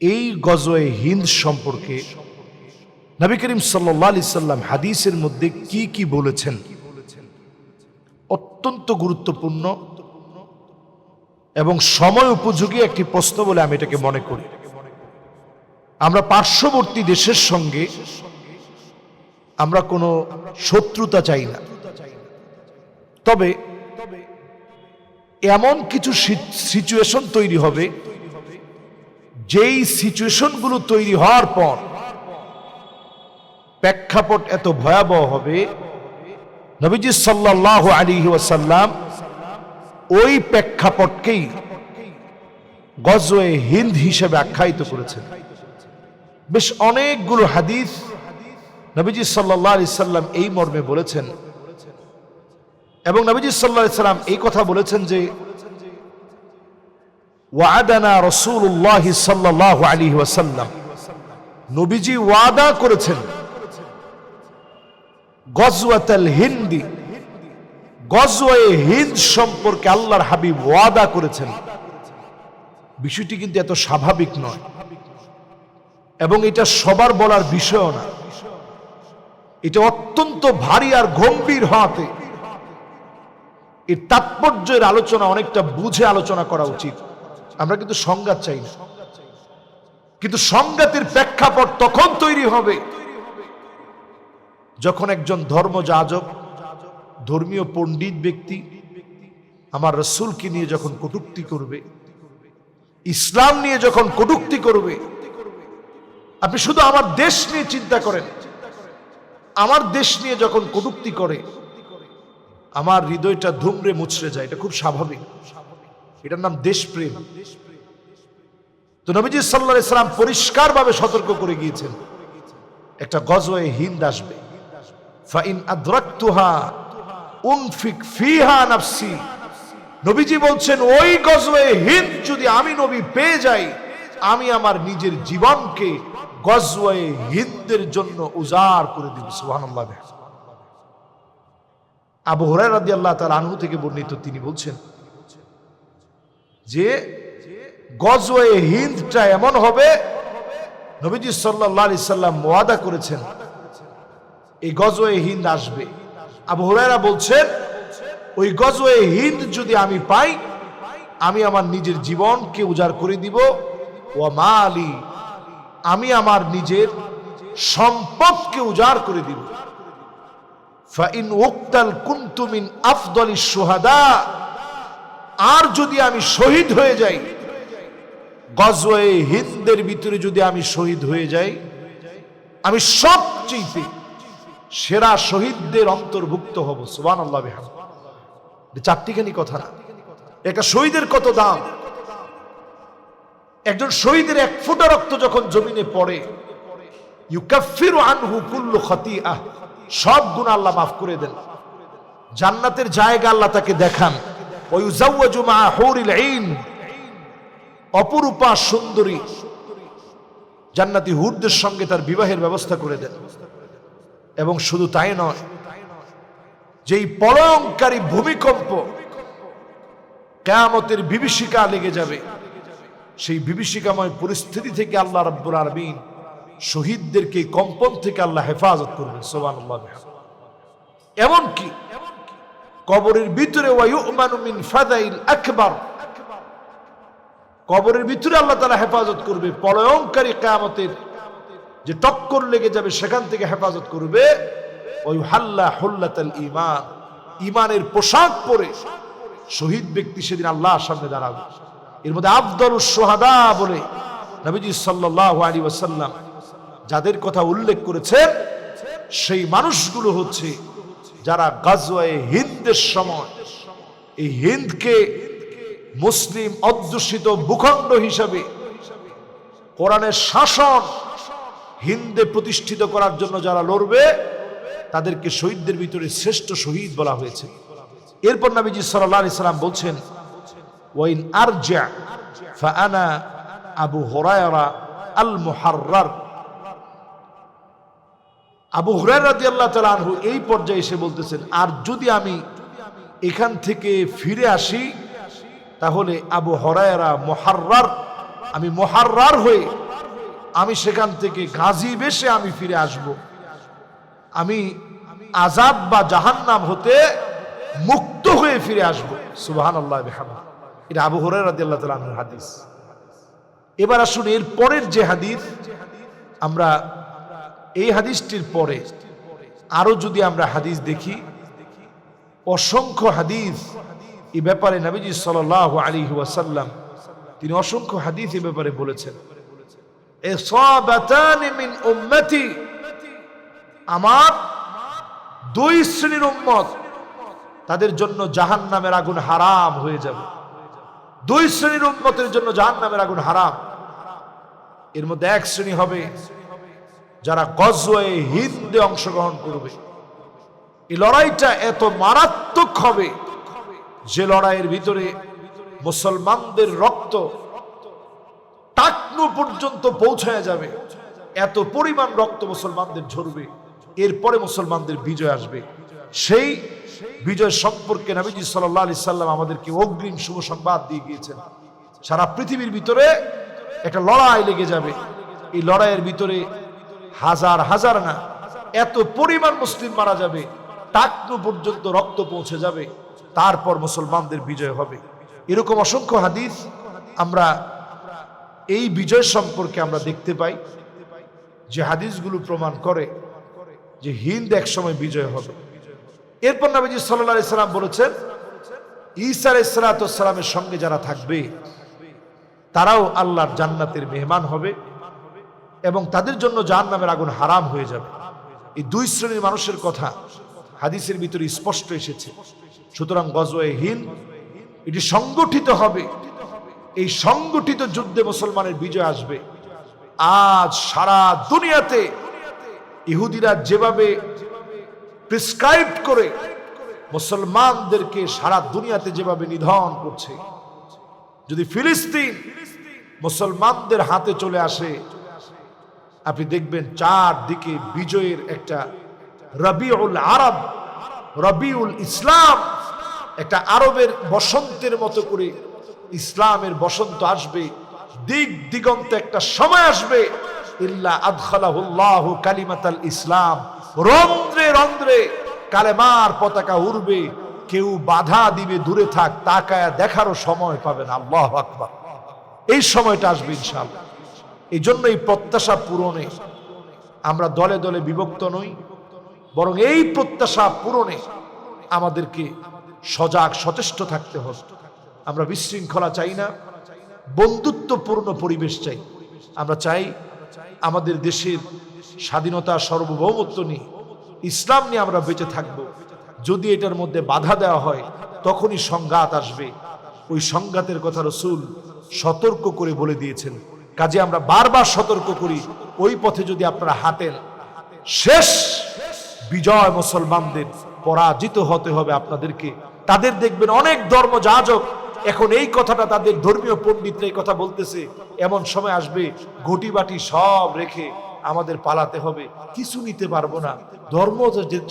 এই গজয়ে হিন্দ সম্পর্কে নবী করিম সাল্লি সাল্লাম হাদিসের মধ্যে কি কি বলেছেন? অত্যন্ত গুরুত্বপূর্ণ এবং সময় উপযোগী একটি প্রশ্ন বলে আমি এটাকে মনে করি। আমরা পার্শ্ববর্তী দেশের সঙ্গে আমরা কোনো শত্রুতা চাই না। তবে এমন কিছু সিচুয়েশন তৈরি হবে যেই সিচুয়েশনগুলো তৈরি হওয়ার পর প্রেক্ষাপট এত ভয়াবহ হবে, নবীজি সাল্লাহ আলী ওয়াসাল্লাম ওই প্রেক্ষাপটকেই গজওয়ে হিন্দ হিসেবে আখ্যায়িত করেছেন। বেশ অনেকগুলো হাদিস নবীজি সাল্লাহ আলি সাল্লাম এই মর্মে বলেছেন। এবং নবীজি সাল্লাহ সাল্লাম এই কথা বলেছেন যে ওয়াদানা রসুল্লাহ সাল্লাহ আলী ওয়াসাল্লাম। নবীজি ওয়াদা করেছেন। গজওয়াতাল হিন্দি গজওয়ে হিন্দ সম্পর্কে আল্লাহর হাবিব ওয়াদা করেছেন। বিষয়টি কিন্তু এত স্বাভাবিক নয়। এবং এটা সবার বলার বিষয়ও না। এটা অত্যন্ত ভারী আর গম্ভীর হওয়াতে এর তাৎপর্যের আলোচনা অনেকটা বুঝে আলোচনা করা উচিত। আমরা কিন্তু সংঘাত চাই না। কিন্তু সংঘাতের প্রেক্ষাপট তখন তৈরি হবে যখন একজন ধর্মযাজক ধর্মীয় পণ্ডিত ব্যক্তি আমার রসুলকে নিয়ে যখন কটুক্তি করবে, ইসলাম নিয়ে যখন কটুক্তি করবে, আপনি শুধু আমার দেশ নিয়ে চিন্তা করেন, আমার দেশ নিয়ে যখন কটুক্তি করে, আমার হৃদয়টা ধুমড়ে মুছড়ে যায়, এটা খুব স্বাভাবিক। এটার নাম দেশপ্রেম। তো নবীজি সাল্লা ইসলাম পরিষ্কারভাবে সতর্ক করে গিয়েছেন। একটা গজওয়ে হিন্দ আসবে। নবীজি বলছেন, ওই হিন্দ যদি আমি নবী পেয়ে যাই, আমি আমার নিজের জীবনকে গজওয়ে হিন্দের জন্য উজাড় করে দিব। সুবহানাল্লাহ আবু হুরায়রা রাদিয়াল্লাহু তাআলা আনহু থেকে বর্ণিত তিনি বলছেন যে গজওয়ে হিন্দটা এমন হবে, নবীজি আলাইহি সাল্লাম ওয়াদা করেছেন, এই গজওয়ে হিন্দ আসবে। আবু হুরায়রা বলছেন, ওই গজওয়ে হিন্দ যদি আমি পাই, আমি আমার নিজের জীবনকে উজাড় করে দিব। ও মালি, আমি আমার নিজের সম্পদকে উজাড় করে দিব। ফাইন উক্তাল কুন্তুমিন আফদলি সোহাদা আর যদি আমি শহীদ হয়ে যাই, গজওয়ে হিন্দের ভিতরে যদি আমি শহীদ হয়ে যাই, আমি সবচেয়ে সেরা শহীদদের অন্তর্ভুক্ত হব সুবান আল্লাহ চারটিখানি কথা না। একটা শহীদের কত দাম? একজন শহীদের এক ফুটা রক্ত যখন জমিনে পড়ে, ইউকাফির আনহু কুল্লু খতিআহ, সব গুণ আল্লাহ মাফ করে দেন। জান্নাতের জায়গা আল্লাহ তাকে দেখান। অপরূপা সুন্দরী জান্নাতি হুরদের সঙ্গে তার বিবাহের ব্যবস্থা করে দেন। এবং শুধু তাই নয়, যেই পলঙ্কারী ভূমিকম্প কেয়ামতের বিভীষিকা লেগে যাবে, সেই বিভীষিকাময় পরিস্থিতি থেকে আল্লাহ রাব্বুল আলমিন শহীদদেরকে কম্পন থেকে আল্লাহ হেফাজত করবেন সোবান এমনকি কবরের ভিতরে কবরের ভিতরে আল্লাহ তারা হেফাজত করবে পলয়ঙ্কারী কেয়ামতের যে টক্কর লেগে যাবে, সেখান থেকে হেফাজত করবে ওই হাল্লা হল্লাতাল ইমান ইমানের পোশাক পরে শহীদ ব্যক্তি সেদিন আল্লাহর সামনে দাঁড়াবে। এর মধ্যে আফদল সোহাদা বলে নবীজি সাল্লাহ আলী ওয়াসাল্লাম যাদের কথা উল্লেখ করেছেন, সেই মানুষগুলো হচ্ছে যারা গাজওয়ায়ে হিন্দের সময়, এই হিন্দকে মুসলিম অধ্যুষিত ভূখণ্ড হিসাবে কোরআনের শাসন হিন্দে প্রতিষ্ঠিত করার জন্য যারা লড়বে, তাদেরকে শহীদদের ভিতরে শ্রেষ্ঠ শহীদ বলা হয়েছে। এরপর নবীজি সাল্লাহ আলি সাল্লাম বলছেন, ওয়াইন আরজা ফাআনা আবু হরায়রা আল মুহাররার আবু হুরায় রাজি আল্লাহ তালা আনহু এই পর্যায়ে এসে বলতেছেন, আর যদি আমি এখান থেকে ফিরে আসি, তাহলে আবু হরায়রা মহার্রার, আমি মহার্রার হয়ে আমি সেখান থেকে গাজী বেশে আমি ফিরে আসব। আমি আজাব বা জাহান্নাম হতে মুক্ত হয়ে ফিরে আসব। সুবাহান আল্লাহ এটা আবু হরে রাজি আল্লাহ তালামের হাদিস। এবার আসুন এর পরের যে হাদিস, আমরা এই হাদিসটির পরে আরও যদি আমরা হাদিস দেখি, অসংখ্য হাদিস এই ব্যাপারে নবীজি সাল আলী ওয়াসাল্লাম তিনি অসংখ্য হাদিস এ ব্যাপারে বলেছেন। আমার দুই শ্রেণির উম্মত, তাদের জন্য জাহান নামের আগুন হারাম হয়ে যাবে। দুই শ্রেণির উম্মতের জন্য জাহান নামের আগুন হারাম। এর মধ্যে এক শ্রেণি হবে যারা গজওয়ে হিন্দে অংশগ্রহণ করবে। এই লড়াইটা এত মারাত্মক হবে যে লড়াইয়ের ভিতরে মুসলমানদের রক্ত টাকনু পর্যন্ত পৌঁছায় যাবে। এত পরিমাণ রক্ত মুসলমানদের ঝরবে। এরপরে মুসলমানদের বিজয় আসবে। সেই বিজয় সম্পর্কে নবীজি সাল্লাহ আলি সাল্লাম আমাদেরকে অগ্রিম শুভ সংবাদ দিয়ে গিয়েছেন। সারা পৃথিবীর ভিতরে একটা লড়াই লেগে যাবে। এই লড়াইয়ের ভিতরে হাজার হাজার না, এত পরিমাণ মুসলিম মারা যাবে, টাকনু পর্যন্ত রক্ত পৌঁছে যাবে, তারপর মুসলমানদের বিজয় হবে। এরকম অসংখ্য হাদিস আমরা এই বিজয় সম্পর্কে আমরা দেখতে পাই, যে হাদিসগুলো প্রমাণ করে যে হিন্দ একসময় বিজয় হবে। এরপর নবীজি সাল্লাহ সাল্লাম বলেছেন, ঈসা ইসলাতামের সঙ্গে যারা থাকবে, তারাও আল্লাহর জান্নাতের মেহমান হবে। এবং তাদের জন্য জাহান নামের আগুন হারাম হয়ে যাবে। এই দুই শ্রেণির মানুষের কথা হাদিসের ভিতরে স্পষ্ট এসেছে। সুতরাং গজওয়ে হিন্দ, এটি সংগঠিত হবে। এই সংগঠিত যুদ্ধে মুসলমানের বিজয় আসবে। আজ সারা দুনিয়াতে ইহুদিরা যেভাবে প্রিসক্রাইব করে মুসলমানদেরকে সারা দুনিয়াতে যেভাবে নিধন করছে, যদি ফিলিস্তিন মুসলমানদের হাতে চলে আসে আপনি দেখবেন চারদিকে বিজয়ের একটা রবিউল আরব, রবিউল ইসলাম, একটা আরবের বসন্তের মতো করে ইসলামের বসন্ত আসবে, দিক দিগন্তে একটা সময় আসবে। ইল্লা আদখালাহুল্লাহ কালিমাতাল ইসলাম। রন্ধ্রে রন্ধ্রে কালেমার পতাকা উড়বে। কেউ বাধা দিবে, দূরে থাক, তাকায় দেখারও সময় পাবে না। আল্লাহ আকবার। এই সময়টা আসবে ইনশাআল্লাহ। এই জন্য এই প্রত্যাশা পূরণে আমরা দলে দলে বিভক্ত নই, বরং এই প্রত্যাশা পূরণে আমাদেরকে সজাগ, সচেষ্ট থাকতে হবে। আমরা বিশৃঙ্খলা চাই না, বন্ধুত্বপূর্ণ পরিবেশ চাই। আমরা চাই আমাদের দেশের স্বাধীনতা সার্বভৌমত্ব নিয়ে, ইসলাম নিয়ে আমরা বেঁচে থাকব। যদি এটার মধ্যে বাধা দেওয়া হয়, তখনই সংঘাত আসবে। ওই সংঘাতের কথা রসুল সতর্ক করে বলে দিয়েছেন। কাজে আমরা বারবার সতর্ক করি, ওই পথে যদি আপনারা হাঁটেন, শেষ বিজয় মুসলমানদের পরাজিত হতে হবে আপনাদেরকে। তাদের দেখবেন অনেক ধর্ম যাজক এখন এই কথাটা তাদের ধর্মীয় পণ্ডিতরা এই কথা বলতেছে, এমন সময় আসবে ঘটি বাটি সব রেখে আমাদের পালাতে হবে। কিছু নিতে পারব না, ধর্ম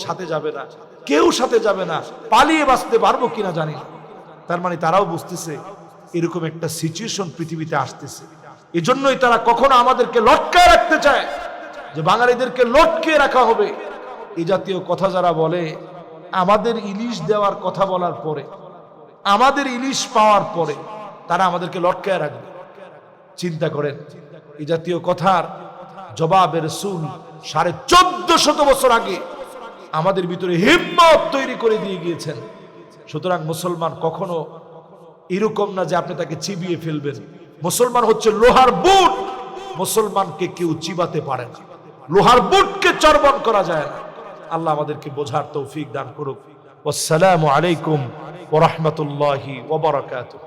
সাথে যাবে না, কেউ সাথে যাবে না, পালিয়ে বাঁচতে পারব কিনা জানি তার মানে তারাও বুঝতেছে, এরকম একটা সিচুয়েশন পৃথিবীতে আসতেছে। এজন্যই তারা কখনো আমাদেরকে লটকায় রাখতে চায় যে বাঙালিদেরকে লটকে রাখা হবে। এই জাতীয় কথা যারা বলে, আমাদের ইলিশ দেওয়ার কথা বলার পরে, আমাদের ইলিশ পাওয়ার পরে তারা আমাদেরকে লটকায় রাখবে। চিন্তা করেন এই জাতীয় কথার জবাবের সুল সাড়ে চোদ্দ শত বছর আগে আমাদের ভিতরে হিম্মত তৈরি করে দিয়ে গিয়েছেন। সুতরাং মুসলমান কখনো এরকম না যে আপনি তাকে চিবিয়ে ফেলবেন। মুসলমান হচ্ছে লোহার বুট। মুসলমানকে কেউ চিবাতে পারে না। লোহার বুটকে চর্বণ করা যায় না। আল্লাহ আমাদেরকে বোঝার তৌফিক দান করুক। আসসালামু আলাইকুম ওরহমতুল্লাহি ওবরাকাতুহ